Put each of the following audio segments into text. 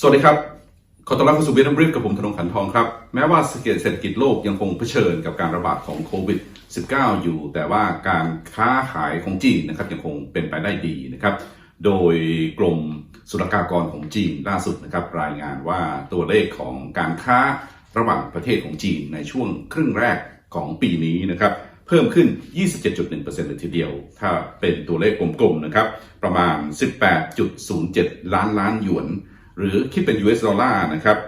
สวัสดีครับ ขอต้อนรับเข้าสู่เวียดนามบริฟกับผมธนงขันทองครับ แม้ว่าเศรษฐกิจโลกยังคงเผชิญกับการระบาดของโควิด -19 อยู่ แต่ว่าการค้าขายของจีนนะครับยังคงเป็นไปได้ดีนะครับ โดยกรมศุลกากรของจีนล่าสุดนะครับรายงานว่าตัวเลขของการค้าระหว่างประเทศของจีนในช่วงครึ่งแรกของปีนี้นะครับเพิ่มขึ้น 27.1%เลยทีเดียว ถ้าเป็นตัวเลขกลมๆนะครับประมาณ 18.07 ล้านล้านหยวน หรือคิดเป็น US ดอลลาร์นะครับ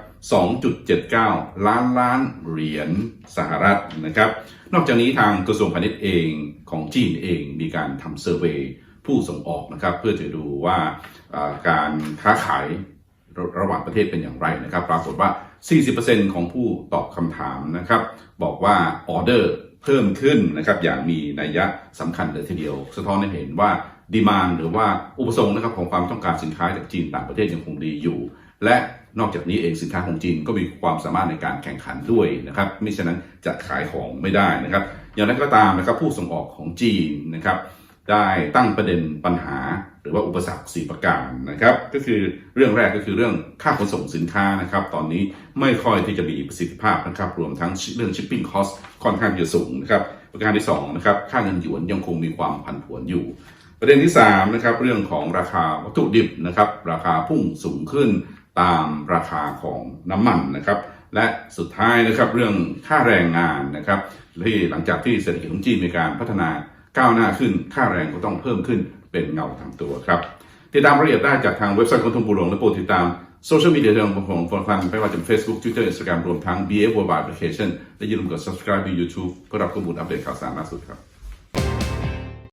2.79 ล้านล้านเหรียญสหรัฐนะครับ นอกจากนี้ทางกระทรวงพาณิชย์เองของจีนเองมีการทำเซอร์เวยผู้ส่งออกนะครับ เพื่อจะดูว่าการค้าขายระหว่างประเทศเป็นอย่างไรนะครับ ปรากฏว่า 40%ของผู้ตอบคำถามนะครับ บอกว่าออเดอร์เพิ่มขึ้นนะครับอย่างมีนัยยะสำคัญเลยทีเดียว สะท้อนให้เห็นว่า ดีมานหรือว่าอุปสงค์นะครับของความต้องการสินค้าจากจีนต่างประเทศยังคงดีอยู่ และนอกจากนี้เองสินค้าของจีนก็มีความสามารถในการแข่งขันด้วยนะครับไม่ฉะนั้นจะขายของไม่ได้นะครับ อย่างไรก็ตามนะครับผู้ส่งออกของจีนนะครับได้ตั้งประเด็นปัญหาหรือว่าอุปสรรคสีประการนะครับ ก็คือเรื่องแรกก็คือเรื่องค่าขนส่งสินค้านะครับ ตอนนี้ไม่ค่อยที่จะมีประสิทธิภาพนะครับ รวมทั้งเรื่อง shipping cost ค่อนข้างจะสูงนะครับ ประการที่สองนะครับค่าเงินหยวนยังคงมีความผันผวนอยู่ ประเด็นที่3นะครับเรื่องของราคาวัตถุดิบนะครับราคาพุ่งสูงขึ้นตามราคาของน้ำมันนะครับและสุดท้ายนะครับเรื่องค่าแรงงานนะครับที่หลังจากที่เศรษฐกิจของจีนมีการพัฒนาก้าวหน้าขึ้น ค่าแรงก็ต้องเพิ่มขึ้นเป็นเงาทางตัวครับติดตามรายละเอียดได้จากทางเว็บไซต์ของทงบุรงและโปรดติดตามโซเชียลมีเดียของผมฟอนฟันไม่ว่าจะเป็น Facebook Twitter Instagram รวมทั้ง BF Mobile Application และอย่าลืมกด subscribe ใน YouTube เพื่อรับข้อมูลอัปเดตข่าวสารล่าสุดครับ